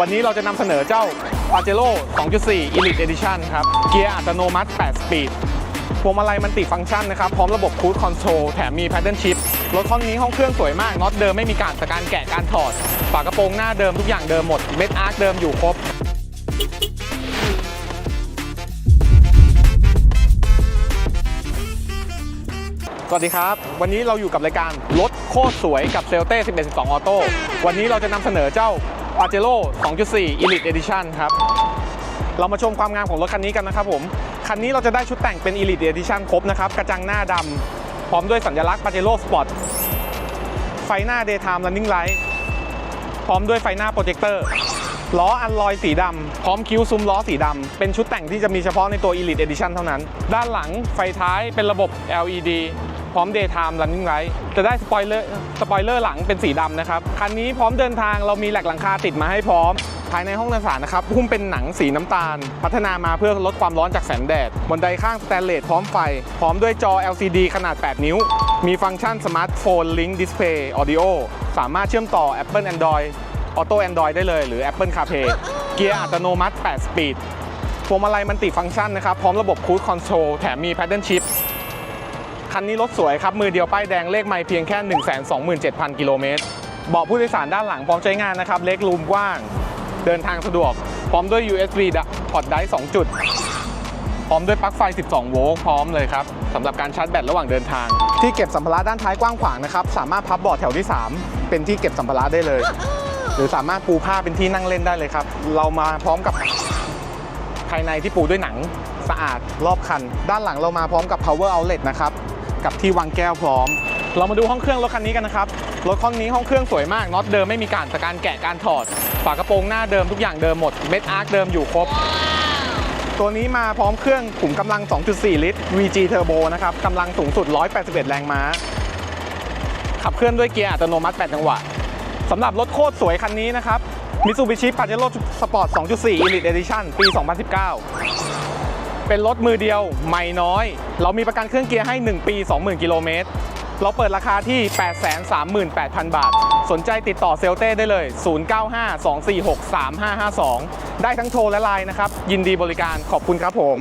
วันนี้เราจะนำเสนอเจ้า Pajero 2.4 Elite Edition ครับ เกียร์อัตโนมัติ 8 สปีด พวงมาลัยมันติฟังก์ชันนะครับ พร้อมระบบ Cruise Control แถมมี Paddle Shift รถคันนี้ห้องเครื่องสวยมาก น็อตเดิมไม่มีการสการแกะการถอด ฝากระโปรงหน้าเดิมทุกอย่างเดิมหมด เม็ดอาร์คเดิมอยู่ครบสวัสดีครับ วันนี้เราอยู่กับรายการรถโคตรสวยกับเซลเต้11 12ออโต้วันนี้เราจะนำเสนอเจ้า Pajero 2.4 Elite Edition ครับ เรามาชมความงามของรถคันนี้กันนะครับผม คันนี้เราจะได้ชุดแต่งเป็น Elite Edition ครบนะครับ กระจังหน้าดำพร้อมด้วยสัญลักษณ์ Pajero Sport ไฟหน้า Daytime Running Light พร้อมด้วยไฟหน้าโปรเจคเตอร์ล้ออันลอยสีดำพร้อมคิ้วซุ้มล้อสีดำเป็นชุดแต่งที่จะมีเฉพาะในตัว Elite Edition เท่านั้น ด้านหลังไฟท้ายเป็นระบบ LED พร้อม Daytime Running Light จะได้สปอยเลอร์สปอยเลอร์หลังเป็นสีดำนะครับ คันนี้พร้อมเดินทางเรามีแหลกหลังคาติดมาให้พร้อม ภายในห้องโดยสารนะครับหุ้มเป็นหนังสีน้ำตาล พัฒนามาเพื่อลดความร้อนจากแสงแดดบนไดข้างสแตนเลสพร้อมไฟ พร้อมด้วยจอ LCD ขนาด 8 นิ้ว มีฟังก์ชันสมาร์ทโฟนลิงก์ดิสเพย์ออดิโอสามารถเชื่อมต่อ Apple Android ออโต้ Android ได้เลยหรือ Apple CarPlay เกียร์อัตโนมัติ 8 สปีดพวงมาลัยมันติฟังก์ชันนะครับ พร้อมระบบ Cruise Control แถมมี Paddle Shift คันนี้รถสวยครับ มือเดียวป้ายแดงเลขไม่เพียงแค่ 127,000 กิโลเมตรเบาะผู้โดยสารด้านหลังพร้อมใช้งานนะครับ เล็กรูมกว้าง เดินทางสะดวก พร้อมด้วย USB พอร์ตไดร์2จุด พร้อมด้วยปลั๊กไฟ 12 โวลต์พร้อมเลยครับสำหรับการชาร์จแบตระหว่างเดินทาง ที่เก็บสัมภาระด้านท้ายกว้างขวางนะครับ สามารถพับเบาะแถวที่ 3 เป็นที่เก็บสัมภาระได้เลย หรือสามารถปูผ้าเป็นที่นั่งเล่นได้เลยครับ เรามาพร้อมกับภายในที่ปูด้วยหนังสะอาดรอบคัน ด้านหลังเรามาพร้อมกับ power outlet นะครับ กับที่วางแก้วพร้อม เรามาดูห้องเครื่องรถคันนี้กันนะครับ รถคันนี้ห้องเครื่องสวยมากน็อตเดิมไม่มีการสการแกะการถอด ฝากระโปรงหน้าเดิมทุกอย่างเดิมหมด เม็ดอาร์คเดิมอยู่ครบ ตัวนี้มาพร้อมเครื่องขุมกำลัง 2.4 ลิตร VG Turbo นะครับกำลังสูงสุด 181 แรงม้า ขับเคลื่อนด้วยเกียร์อัตโนมัติ8จังหวะสำหรับรถโคตรสวยคันนี้นะครับ Mitsubishi Pajero Sport 2.4 Elite Edition ปี 2019 เป็นรถมือเดียวไม่น้อย เรามีประกันเครื่องเกียร์ให้ 1 ปี 20,000 กิโลเมตร เราเปิดราคาที่ 838,000 บาท สนใจติดต่อเซลเต้ได้เลย 0952463552 ได้ทั้งโทรและไลน์นะครับ ยินดีบริการขอบคุณครับผม